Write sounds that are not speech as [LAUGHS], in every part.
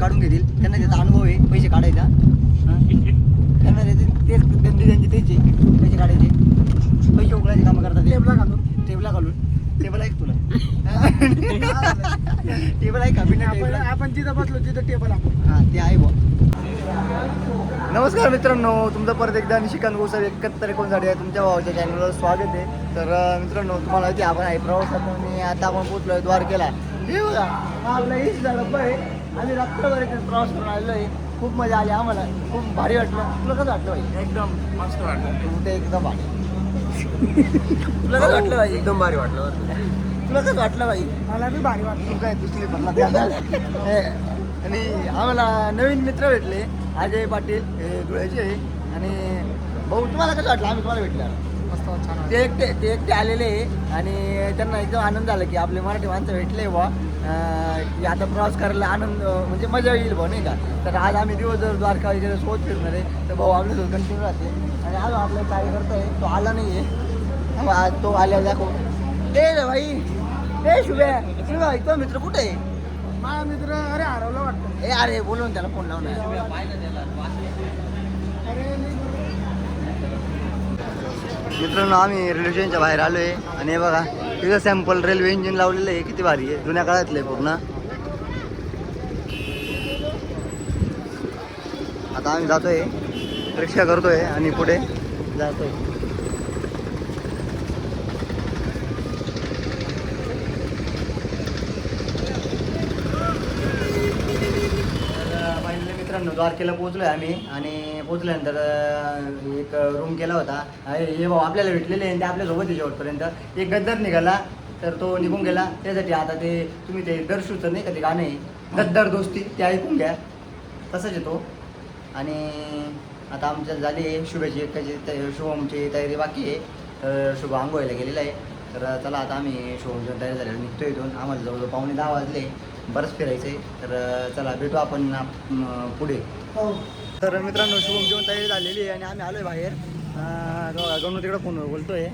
काढून घेतील. त्यांना त्याचा अनुभव आहे पैसे काढायचा? त्यांना त्याचे तेच धंदे त्यांचे त्याचे पैसे काढायचे. पैसे उकळायचे कामं करतात टेबला घालून. टेबला घालून. टेबल आहे का तुला? [LAUGHS] टेबल आहे का? बिना टेबल. आपण जिथं बसलो तिथं टेबल आपण. हा ते आहे बुवा. नमस्कार मित्रांनो तुमचं परत एकदा निशिकांत गोसावी एकाहत्तर एकोणसाठी आहे तुमच्या भावाच्या चॅनलवर स्वागत आहे. तर मित्रांनो तुम्हाला माहिती आहे, आपण आहे प्रवासात आणि आता आपण पोहोचलो आहे द्वारकेला. हे बघा आपला हीच डब्बा आहे आम्ही रात्रभर इथे प्रवास करून आलेलो आहे. खूप मजा आली आम्हाला. खूप भारी वाटलं. तुला कसं वाटलं भाई? एकदम मस्त वाटलं. तू ते एकदम भारी. तुला कसं वाटलं भाई? एकदम भारी वाटलं तुला कसं वाटलं भाई? मला बी भारी वाटलं. तू काय दुसरी भरला हे, आणि आम्हाला नवीन मित्र भेटले. अजय पाटील हे धुळ्याचे. आहे. आणि भाऊ तुम्हाला कसं वाटलं? आम्ही तुम्हाला भेटलं. मस्त छान ते एकटे ते एकटे आलेले आहे. आणि त्यांना एकदम आनंद झाला की आपले मराठी माणसं भेटले बा आता प्रवास करायला आनंद म्हणजे मजा येईल भाऊ नाही का? तर आज आम्ही दिवसभर द्वारका वगैरे सोबत फिरणार आहे तर भाऊ आपल्यासोबत कंटिन्यू राहते. आणि आज आपला कार्यकर्ता आहे तो आला नाही आहे आज तो आल्यावर दाखव. ते रे भाई ए शुभ्या शुभ्या तो मित्र कुठे आहे? माझा मित्र अरे हरवलं वाटतं. ए अरे बोलून त्याला फोन लावून मित्रांनो आम्ही रेल्वे स्टेशनच्या बाहेर आलो आहे आणि हे बघा तिथं सॅम्पल रेल्वे इंजिन लावलेलं आहे किती भारी आहे. जुन्या काळातलं आहे पूर्ण. आता आम्ही जातोय. रिक्षा करतोय आणि पुढे जातोय. पहिले पोहोचलो आहे आम्ही आणि पोहोचल्यानंतर एक रूम केला होता. हे भाऊ आपल्याला भेटलेले आणि ते आपल्यासोबत शेवटपर्यंत. एक गद्दर निघाला तर तो निघून गेला. त्यासाठी आता ते तुम्ही ते दर्शूचं नाही का ते गाणं आहे? गद्दर दोस्ती ते ऐकून घ्या. तसंच आहे तो. आणि आता आमच्या झाली आहे शुभेची एकाची शुभमची तयारी बाकी आहे. तर शुभ आंघोळीला गेलेला आहे. तर चला आता आम्ही शुभमची तयारी झालेली निघतो इथून. आम्हाला जवळजवळ पाहुणे दहा वाजले. बरंच फिरायचं आहे तर चला भेटू आपण पुढे. हो. तर मित्रांनो शुभम जेवण तयारी झालेली आहे आणि आम्ही आलोय बाहेर. अं, ग- गणू तिकडं फोनवर बोलतोय.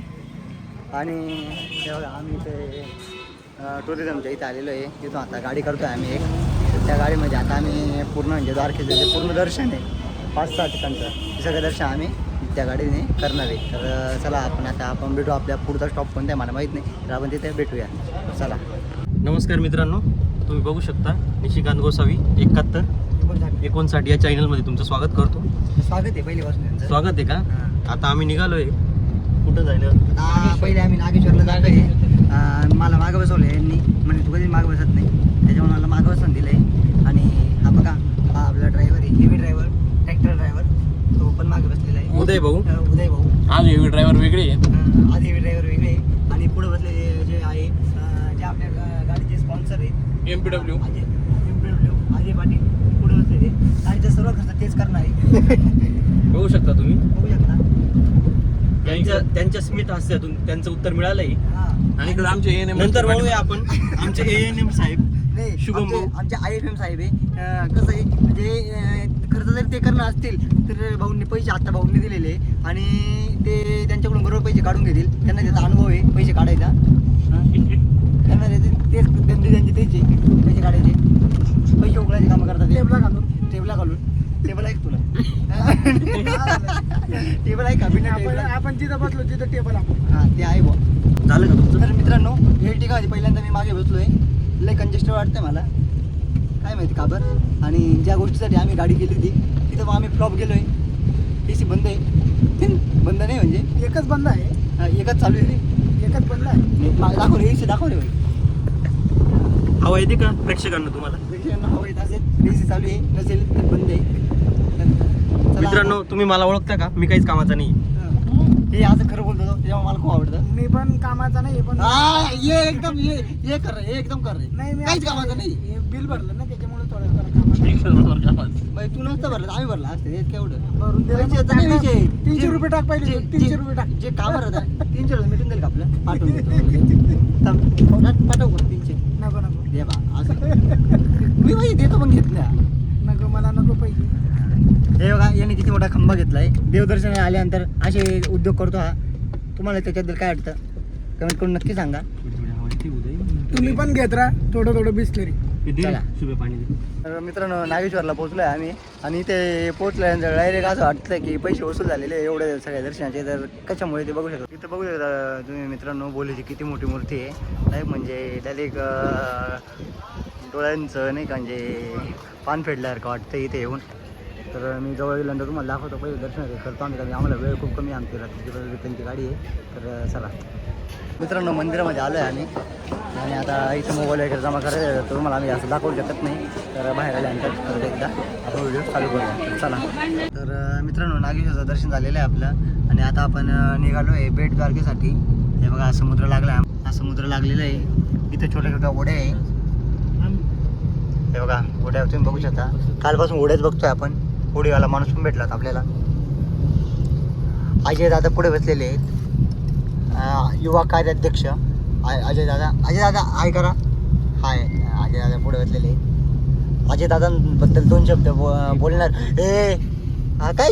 आणि हे बघा आम्ही ते टुरिझमच्या इथे आलेलो आहे. तिथून आता गाडी करतोय आम्ही एक. तर त्या गाडीमध्ये आता आम्ही पूर्ण म्हणजे द्वारकेचं जे पूर्ण दर्शन आहे पाच सहा ठिकाणचं ते सगळं दर्शन आम्ही त्या गाडीने करणार आहे. तर चला आपण आता आपण भेटू. आपल्या पुढचा स्टॉप कोणता आहे मला माहीत नाही. तर आपण तिथे भेटूया. चला. नमस्कार मित्रांनो. तुम्ही बघू शकता निशिकांत गोसावी एकाहत्तर एकोणसाठ या चॅनलमध्ये तुमचं स्वागत करतो. स्वागत आहे पहिल्यापासून. स्वागत आहे का? हां. आता आम्ही निघालोय. कुठं जायला? आता पहिले आम्ही नागेश्वरला जातो आहे मला मागं बसवलं यांनी. म्हणजे तू कधी मागं बसत नाही. त्याच्यामुळे मला मागं बसवून दिलं आहे आणि हा बघा हा आपला ड्रायव्हर आहे. हेवी ड्रायव्हर ट्रॅक्टर ड्रायव्हर तो पण मागे बसलेला आहे. उदय भाऊ. उदय भाऊ. आज हेवी ड्रायव्हर वेगळे आज हेवी ड्रायव्हर वेगळे आहे. आणि पुढे बसलेले जे आहे जे आपल्या गा- गाडीचे स्पॉन्सर आहेत M P W Ajay MPW, Ajay Patil पुढे बसलेले गाडीचा सर्व खर्च तेच करणार आहे. [LAUGHS] बघू शकता तुम्ही. बघू शकता. त्यांच्या त्यांच्या स्मित हास्यातून त्यांचं उत्तर मिळालंय. हां. आणि इकडे आमचे ए नंतर बघूया आपण. आमचे ए एन एम साहेब. नाही शुभम आमचे- भाऊ. आमचे आय एफ एम साहेब आहे. अं, कसं आहे म्हणजे अं, खर्च जरी ते करणार असतील तर भाऊंनी पैसे आता भाऊंनी दिलेले. आणि ते त्यांच्याकडून बरोबर पैसे काढून घेतील. त्यांना त्याचा अनुभव आहे पैसे काढायचा? त्यांना त्याचे तेच धंदे त्यांचे त्याचे पैसे काढायचे पैसे उकळायचे कामं करतात टेबला घालून. टेबला घालून. टेबल आहे का तुला? [LAUGHS] टेबल आहे का? बिना आपण आपण जिथं बसलो तिथं टेबल आपण हां ते आहे बुवा. झालं का तुमचं? तर मित्रांनो हे ठिकाणी पहिल्यांदा मी मागे बसलोय. लय कंजेस्टेड वाटतंय मला. काय माहिती का बरं? आणि ज्या गोष्टीसाठी आम्ही गाडी केली होती तिथं मग आम्ही फ्लॉप गेलोय. ए सी बंद आहे. बंद नाही म्हणजे? एकच बंद आहे. एकच चालू आहे. एकच मा- दाखव रे ए सी दाखव रे भाई हवा येते का प्रेक्षकांना तुम्हाला? प्रेक्षकांना हवं येत असेल ए सी चालू आहे नसेल तर बंद आहे. मित्रांनो तुम्ही मला ओळखता का? मी काहीच कामाचा नाही हे. असं खरं बोलतो तो, त्याच्यामुळे मला खूप आवडतं. मी पण कामाचा नाही पण हा ये एकदम ये ये कर रे हे एकदम कर रे. नाही मी काहीच कामाचं नाही हे बिल भरलं ना त्याच्यामुळे थोडं जरा कामाचं बाई तू नसतं भरलं आम्ही भरला असतं हे केवढं? भरून पैसे नाही. तीनशे रुपये टाक पहिले जे- तीनशे जे- रुपये टाक. जे कामावर होता तीनशे रुपये मिटून जाईल का आपलं? पाठवून देतो. थांब, पाठव पाठव करू तीनशे. नको नको. दे बा असं. मी बाई देतो पण घेत नाही. नको मला नको पैसे. हे बघा याने किती मोठा खंबा घेतलाय देवदर्शनाला आल्यानंतर असे उद्योग करतो हा. तुम्हाला त्याच्याबद्दल काय वाटतं? कमेंट करून नक्की सांगा. तुम्ही पण घेत राहा थोडं थोडं बिस्लरी. चला. शुभे पाणी दे. तर मित्रांनो नागेश्वरला पोहोचलो आहे आम्ही. आणि इथे पोहोचल्यानंतर डायरेक्ट असं वाटतं की पैसे वसूल झालेले आहे एवढे सगळ्या दर्शनाचे. तर कशामुळे ते बघू शकतो? इथं बघू शकता तुम्ही मित्रांनो बोलीची किती मोठी मूर्ती आहे. डायरेक्ट म्हणजे डायरेक्ट डोळ्यांचं नाही का म्हणजे पान फेडल्यासारखं वाटतं इथे येऊन. तर मी जवळ गेल्यानंतर तुम्हाला दाखवतो. पहिले दर्शन करतो आम्ही कारण आम्हाला वेळ खूप कमी आहे आमची रात्रीची त्यांची गाडी आहे. तर चला. मित्रांनो मंदिरामध्ये आलो आहे आम्ही. आणि आता इथं मोबाईल वगैरे जमा करायचं तर तुम्हाला आम्ही असं दाखवू शकत नाही. तर बाहेर आल्यानंतर परत एकदा आपण व्हिडिओ चालू करूया. चला. तर मित्रांनो नागेश्वरचं दर्शन झालेलं आहे आपलं. आणि आता आपण निघालो आहे बेट द्वारकेसाठी हे बघा हा समुद्र लागला आहे हा समुद्र लागलेला आहे. इथं छोट्या छोट्या ओढ्या आहे. हे बघा ओढ्या तुम्ही बघू शकता. कालपासून ओढ्याच बघतोय आपण. होडीवाला माणूस पण भेटला होता आपल्याला. अजय दादा पुढे बसलेले आहेत. युवा कार्याध्यक्ष. अजय दादा. अजय दादा हाय करा. हाय अजय दादा पुढे बसलेले आहेत. अजय दादांबद्दल दोन शब्द बो- बोलणार. ए हा काय?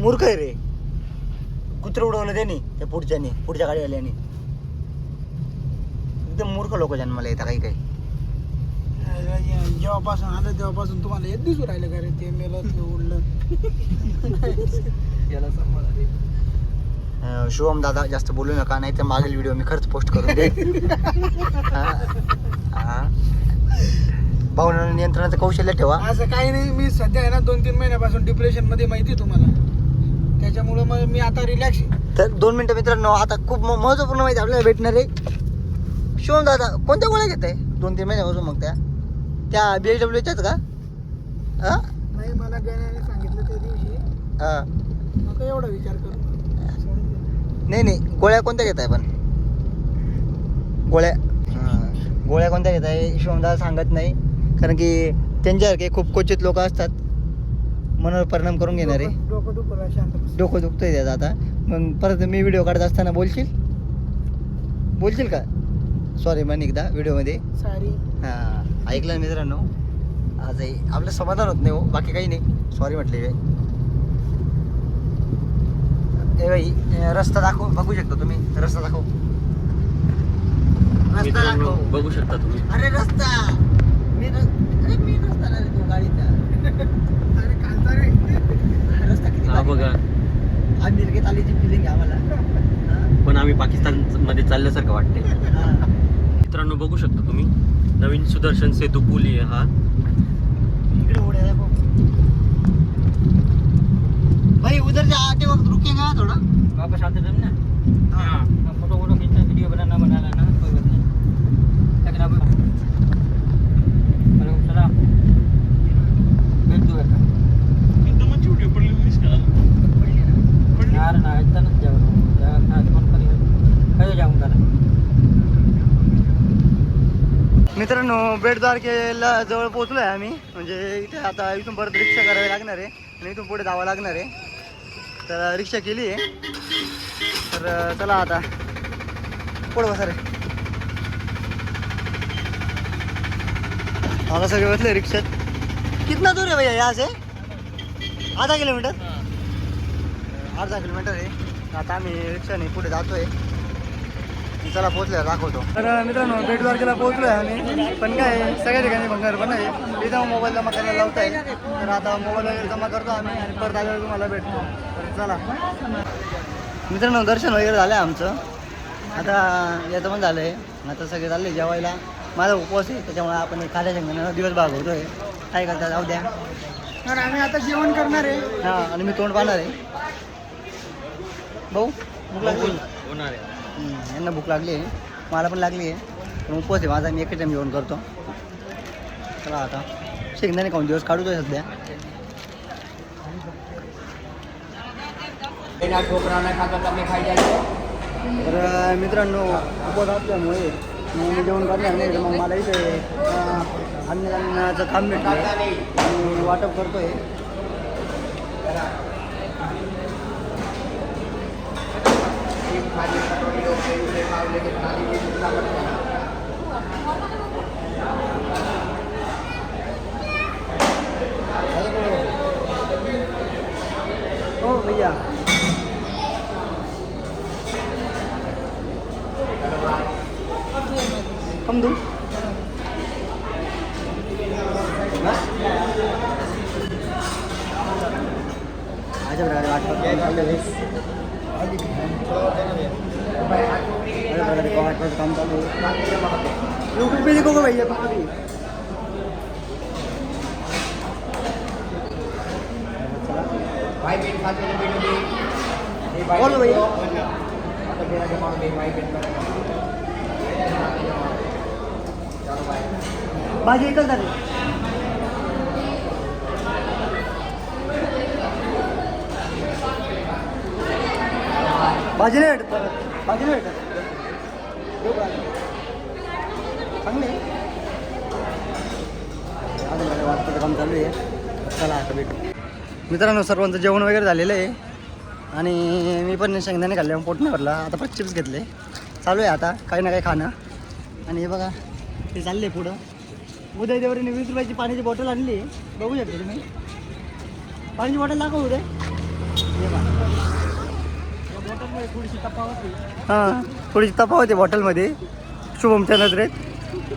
मूर्ख आहे रे. कुत्र उडवलं त्यांनी त्या पुढच्यानी पुढच्या गाडीवाल्यानी. एकदम मूर्ख लोक जन्माला येतात काही काही. जेव्हापासून आलं तेव्हापासून तुम्हाला एक दिवस राहिलं का रे? ते मेलं ते उडलं अं, शुभम दादा जास्त बोलू नका नाही तर मागील व्हिडिओ मी खरंच पोस्ट करून. [LAUGHS] हा. भावना नियंत्रणाचं कौशल्य ठेवा. असं काही नाही मी सध्या आहे ना दोन तीन महिन्यापासून डिप्रेशनमध्ये माहिती आहे तुम्हाला. त्याच्यामुळं मग मी आता रिलॅक्स तर दोन मिनिटं मित्रांनो आता खूप म- महत्त्वपूर्ण माहिती आपल्याला भेटणार आहे. शिवम दादा कोणत्या गोळ्या घेत आहे दोन तीन महिन्यापासून मग त्या. त्या बी डब्ल्यूच्याच का? हा? नाही मला गण्याने सांगितलं त्या दिवशी. हा. मग एवढा विचार करू? सोडून दे. नाही नाही. गोळ्या कोणत्या घेत आहे पण? गोळ्या. हा. गोळ्या कोणत्या घेत आहे दादा सांगत नाही. कारण की त्यांच्यासारखे खूप क्वचित लोक असतात. मनावर परिणाम करून घेणारे. डोकं- डोकं दुखलं शांत बस. डोकं दुखतंय त्याचं आता. मग परत मी व्हिडिओ काढत असताना बोलशील? बोलशील का? सॉरी मन एकदा व्हिडिओमध्ये. सारी हां. ऐकलं मित्रांनो? आजही आपलं समाधान होत नाही हो बाकी काही नाही. सॉरी म्हटले बाई ए, रस्ता दाखव बघू शकता तुम्ही? रस्ता दाखव. रस्ता मित्रांनो दाखव. बघू शकता तुम्ही. अरे रस्ता! मी अरे मी रस्ता नाही तो गाडीचा. अरे खालचा रे. रस्ता किती हा. बघा. आज निर्गेत आलीची फिलिंग आम्हाला. पण आम्ही पाकिस्तानमध्ये चालल्यासारखं वाटते. मित्रांनो बघू शकता तुम्ही. नवीन सुदर्शन सेतू पूल आहे हा. भाई उधर से आते वक्त रुकेगा थोड़ा? वापस आते टाइम ना. हाँ। हाँ फोटो वोटो खींचना वीडियो बनाना बना लेना कोई बात नहीं लेकिन अब वालेकुम सलाम भेट दो का यार ना इतना नहीं जाओ यार ना फोन करिए कहीं जाऊंगा ना मित्रांनो बेटद्वारकेला जवळ पोहोचलो आहे आम्ही. म्हणजे इथे आता इथून परत रिक्षा करावी लागणार आहे आणि इथून पुढे जावं लागणार आहे. तर रिक्षा केली आहे. तर चला आता. पुढे बसा रे. आता सगळे बसले रिक्षात. कितना दूर आहे भैया यहाँ से? आधा किलोमीटर? अर्धा किलोमीटर आहे. आता आम्ही रिक्षाने पुढे जातोय. चला पोहोचल्या दाखवतो. तर मित्रांनो बेट द्वारकेला पोहोचलो आहे आम्ही. पण काय आहे, सगळ्या ठिकाणी भंगार पण आहे. इथं मोबाईल जमा करायला लावता येईल तर आता मोबाईल वगैरे जमा करतो आम्ही आणि परत आल्यावर तुम्हाला भेटतो. तर चला. मित्रांनो दर्शन वगैरे झालं आहे आमचं. आता याचं पण झालं आहे आता सगळे चालले जेवायला. माझा उपवास आहे त्याच्यामुळे आपण खाल्या शेंगदाण्याला दिवस भागवतोय काय करता जाऊ द्या. तर आम्ही आता जेवण करणार आहे. हां आणि मी तोंड पाहणार आहे. भाऊ होणार आहे. यांना भूक लागली आहे. मला पण लागली आहे. पण उपवास आहे माझा मी एकच टाईम जेवण करतो. चला आता. शेंगदाणे खाऊन दिवस काढतोय सध्या. तर मित्रांनो उपवास असल्यामुळे मी जेवण करणार नाही मग मला इथे अं, अन्नदानाचं काम भेटलं. मी वाटप करतोय. भाजी कटोरी लोग उसे खाओ लेकिन थाली में जितना मत खाना ओ भैया कम दूँ आज बना रहे आठ काम चालू यूट्यूब पे देखो भैया तुम्हारी बोलो भैया बाजी एकच झाली. भाजी नाही भेटत परत भाजी नाही भेटत. चांगली आहे. अजून मला वाटतं काम चालू आहे. चला आता भेटू. मित्रांनो सर्वांचं जेवण वगैरे झालेलं आहे. आणि मी पण शेंगदाणे खाल्ले पोट नाही भरला आता परत चिप्स घेतले. चालू आहे आता काही ना काही खाणं. आणि हे बघा ते चालले पुढं. उद्या देवरीने वीस रुपयाची पाण्याची बॉटल आणली बघू शकता तुम्ही. पाण्याची बॉटल दाखव उद्या हे बघा बॉटलमध्ये थोडीशी तपावत हां थोडीशी तपाव होते बॉटलमध्ये शुभमच्या नजरेत.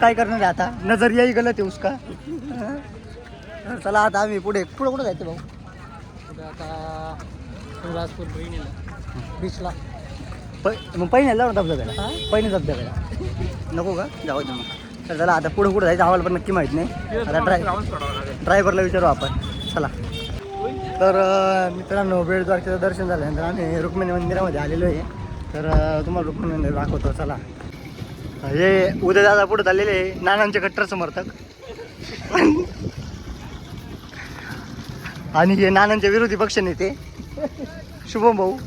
काय करणार आहे आता? नजर याही गलत आहे उसका. हां. तर चला आता आम्ही पुढे पुढे कुठं जायचं भाऊ? आता बहिणीला. बीचला. पै मग पहिने जाऊ धबधब्याला पहिने धबधब्याला नको का? जाऊ दे मग. तर चला आता पुढं कुठं जायचं आम्हाला पण नक्की माहीत नाही. आता ड्राय ड्रायव्हरला विचारू आपण. चला. तर मित्रांनो बेड द्वारकेचं दर्शन झाल्यानंतर आम्ही रुक्मिणी मंदिरामध्ये आलेलो आहे. तर तुम्हाला रुक्मिणी मंदिर दाखवतो चला. हे उद्या दादा पुढे चाललेले आहे नानांचे कट्टर समर्थक. आणि हे नानांचे विरोधी पक्ष नेते. शुभम भाऊ.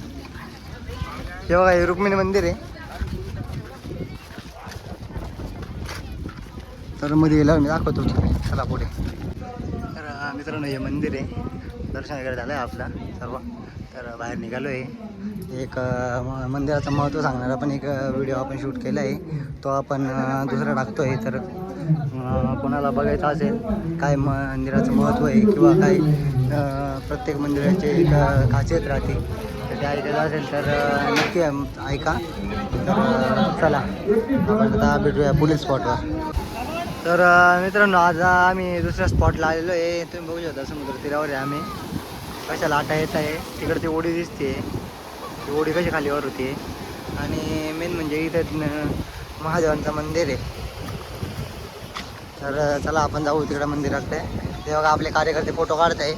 हे बघा हे रुक्मिणी मंदिर आहे. तर मध्ये गेल्यावर मी दाखवतो. चला पुढे. तर मित्रांनो हे मंदिर आहे. दर्शन वगैरे झालं आहे आपलं सर्व. तर बाहेर निघालो आहे एक मंदिराचं महत्त्व सांगणारा पण एक व्हिडिओ आपण शूट केला आहे तो आपण दुसरा टाकतो आहे तर कोणाला बघायचं असेल काय मंदिराचं महत्त्व आहे किंवा काय प्रत्येक मंदिराची एक खासियत राहते. तर ते ऐकायचं असेल तर नक्की ऐका. तर चला. आपण आता भेटूया पोलीस स्पॉटवर तर मित्रांनो आज आम्ही दुसऱ्या स्पॉटला आलेलो आहे. तुम्ही बघू शकता समुद्र तीरावर आहे आम्ही. कशा लाटा येत आहे तिकडे ती ओढी दिसते ती ओढी कशी खालीवर होती आणि मेन म्हणजे इथं महादेवांचं मंदिर आहे. तर चला आपण जाऊ तिकडे मंदिरात ते बघा आपले कार्यकर्ते फोटो काढत आहे.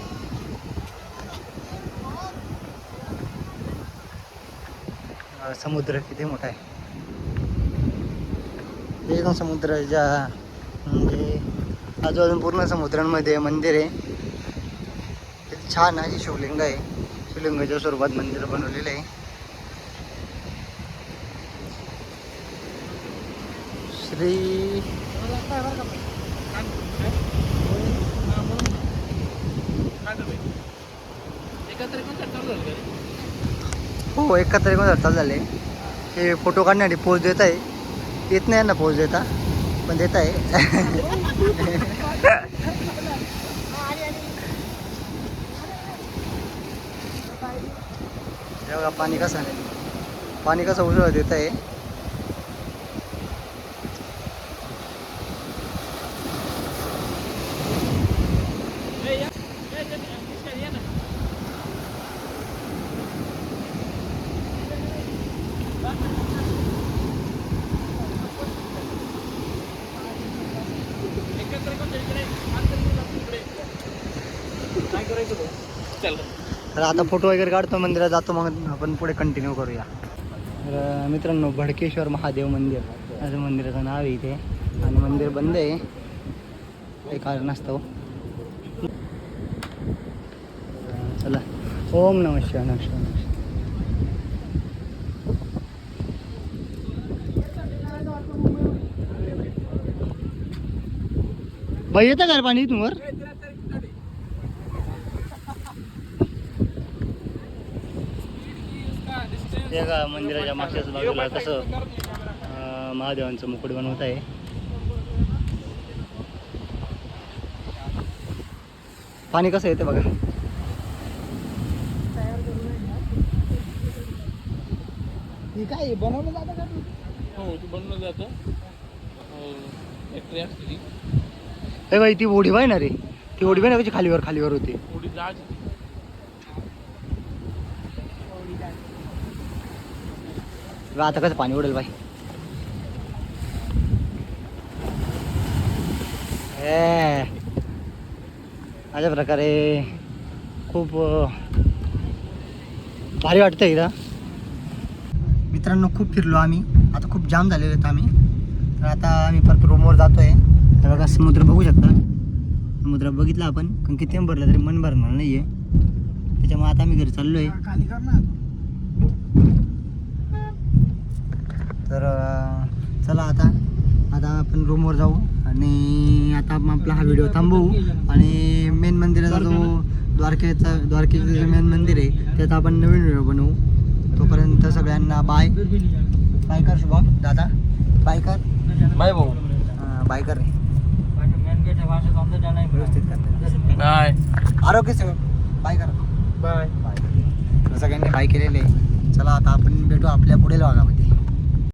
समुद्र किती मोठा आहे. एकदम समुद्राच्या आजूबाजून पूर्ण समुद्रांमध्ये मंदिर आहे. किती छान अशी शिवलिंग आहे. शिवलिंगाच्या स्वरूपात मंदिर बनवलेलं आहे. श्री हो एकत्र एकूण चालू झाले. हे फोटो काढण्यासाठी पोच देत आहे. येत नाही ना पोच देता. पण देत आहे. बघा पाणी कसं पाणी कसं उजळ देत आहे तर आता फोटो वगैरे काढतो मंदिरात जातो मग आपण पुढे कंटिन्यू करूया. तर मित्रांनो भडकेश्वर महादेव मंदिर. असं मंदिराचं नाव आहे इथे. आणि मंदिर बंद आहे. काही कारण असतो हो. चला. ओम नम शिवाय नम शिवाय नमः येतं का पाणी तुम्हाला हे का मंदिराच्या मागच्याच बाजूला कसं अं, महादेवांचं मुकुट बनवत आहे. पाणी कसं येते बघा? ही काय बनवलं जातं का? हो ते बनवलं जातं. असते ती. हे बाई ती ओढी बाय ना रे. ती ओढी बाय ना कशी खालीवर खालीवर होती. थोडी जाग बघा आता कसं पाणी उडेल बाई. अशा प्रकारे खूप भारी वाटतं इथं. मित्रांनो खूप फिरलो आम्ही. आता खूप जाम झालेलो आहेत आम्ही. तर आता आम्ही परत रूमवर जातो आहे तर बघा समुद्र बघू शकता. समुद्र बघितला आपण कारण किती भरलं तरी मन भरणार नाही आहे त्याच्यामुळे आता आम्ही घरी चाललो आहे खाली कर ना तर चला आता आता आपण रूमवर जाऊ आणि आता आपण आपला हा व्हिडिओ थांबवू. आणि मेन मंदिराचा जो द्वारकेचा द्वारकेचं जे मेन मंदिर आहे त्यात आपण नवीन व्हिडिओ बनवू. तोपर्यंत सगळ्यांना बाय बाय कर शुभम. दादा बाय कर. बाय भाऊ. बाय कर. व्यवस्थित करते बाय आरोग्य सेवक बाय कर. बाय बाय सगळ्यांनी बाय केलेले आहे. चला आता आपण भेटू आपल्या पुढील भागामध्ये.